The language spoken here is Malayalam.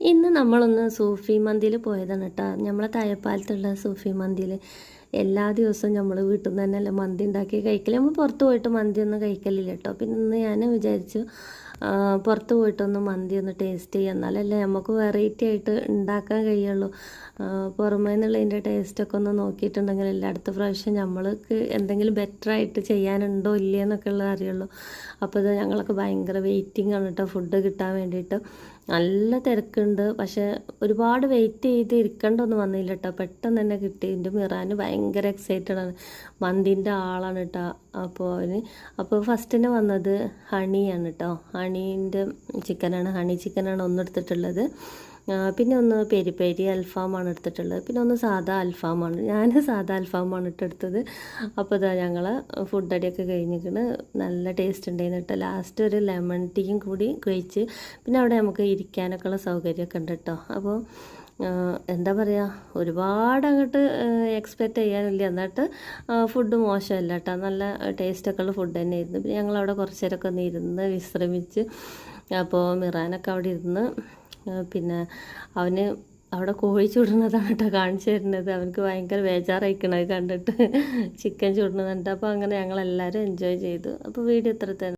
ഇന്ന് നമ്മളൊന്ന് സൂഫി മന്തിയിൽ പോയതാണ് കേട്ടോ നമ്മളെ തയപ്പാലത്തുള്ള സൂഫി മന്തിയിൽ എല്ലാ ദിവസവും നമ്മൾ വീട്ടിൽ നിന്ന് തന്നെയല്ല മന്തി ഉണ്ടാക്കി കഴിക്കൽ നമ്മൾ പുറത്ത് പോയിട്ട് മന്തി ഒന്നും കഴിക്കലില്ല കേട്ടോ. പിന്നെ ഇന്ന് ഞാൻ വിചാരിച്ചു പുറത്ത് പോയിട്ടൊന്ന് മന്തി ഒന്ന് ടേസ്റ്റ് ചെയ്യുക എന്നാലല്ലേ നമുക്ക് വെറൈറ്റി ആയിട്ട് ഉണ്ടാക്കാൻ കഴിയുള്ളൂ. പുറമേ നിന്നുള്ളതിന്റെ ടേസ്റ്റൊക്കെ ഒന്ന് നോക്കിയിട്ടുണ്ടെങ്കിൽ എല്ലാ അടുത്ത പ്രാവശ്യം നമ്മൾക്ക് എന്തെങ്കിലും ബെറ്റർ ആയിട്ട് ചെയ്യാനുണ്ടോ ഇല്ലേ എന്നൊക്കെ ഉള്ളത് അറിയുള്ളൂ. അപ്പോൾ ഇത് ഞങ്ങളൊക്കെ ഭയങ്കര വെയിറ്റിംഗ് ആണ് കേട്ടോ. ഫുഡ് കിട്ടാൻ വേണ്ടിയിട്ട്. നല്ല തിരക്കുണ്ട്. പക്ഷേ ഒരുപാട് വെയിറ്റ് ചെയ്ത് ഇരിക്കേണ്ടൊന്നും വന്നില്ല കേട്ടോ. പെട്ടെന്ന് തന്നെ കിട്ടി. എന്റെ മിറാന് ഭയങ്കര എക്സൈറ്റഡ് ആണ്. മന്തിന്റെ ആളാണ് കേട്ടോ അപ്പോൾ അവന് അപ്പോൾ ഫസ്റ്റ് തന്നെ വന്നത് ഹണിയാണ് കേട്ടോ ഹണീന്റെ ചിക്കനാണ് ഹണി ചിക്കനാണ് ഒന്നെടുത്തിട്ടുള്ളത് പിന്നെ ഒന്ന് പെരിപ്പേരി പെരി അൽഫാമാണ് എടുത്തിട്ടുള്ളത്. പിന്നെ ഒന്ന് സാധാ അൽഫാമാണ്. ഞാൻ സാധാ അൽഫാമാണ് ഇട്ടെടുത്തത് അപ്പോൾ ഇതാ ഞങ്ങൾ ഫുഡ് അടിയൊക്കെ കഴിഞ്ഞിട്ട് നല്ല ടേസ്റ്റ് ഉണ്ടായിരുന്നു കേട്ടോ ലാസ്റ്റ് ഒരു ലെമൺ ടീയും കൂടി കഴിച്ച്. പിന്നെ അവിടെ നമുക്ക് ഇരിക്കാനൊക്കെ ഉള്ള സൗകര്യമൊക്കെ ഉണ്ട് കേട്ടോ അപ്പോൾ എന്താ പറയുക ഒരുപാട് അങ്ങോട്ട് എക്സ്പെക്റ്റ് ചെയ്യാനില്ല. എന്നിട്ട് ഫുഡ് മോശമല്ല കേട്ടോ നല്ല ടേസ്റ്റൊക്കെ ഉള്ള ഫുഡ് തന്നെ ആയിരുന്നു പിന്നെ ഞങ്ങളവിടെ കുറച്ച് നേരമൊക്കെ ഒന്ന് ഇരുന്ന് വിശ്രമിച്ച് അപ്പോൾ മിറാനൊക്കെ അവിടെ ഇരുന്ന് പിന്നെ അവന് അവിടെ കോഴി ചുടുന്നതാണ് കേട്ടോ കാണിച്ചു തരുന്നത്. അവനക്ക് ഭയങ്കര ബേജാറായിക്കണത് കണ്ടിട്ട്. ചിക്കൻ ചുടുന്നത് അപ്പോൾ അങ്ങനെ ഞങ്ങളെല്ലാവരും എൻജോയ് ചെയ്തു. അപ്പോൾ വീഡിയോ ഇത്ര തന്നെ.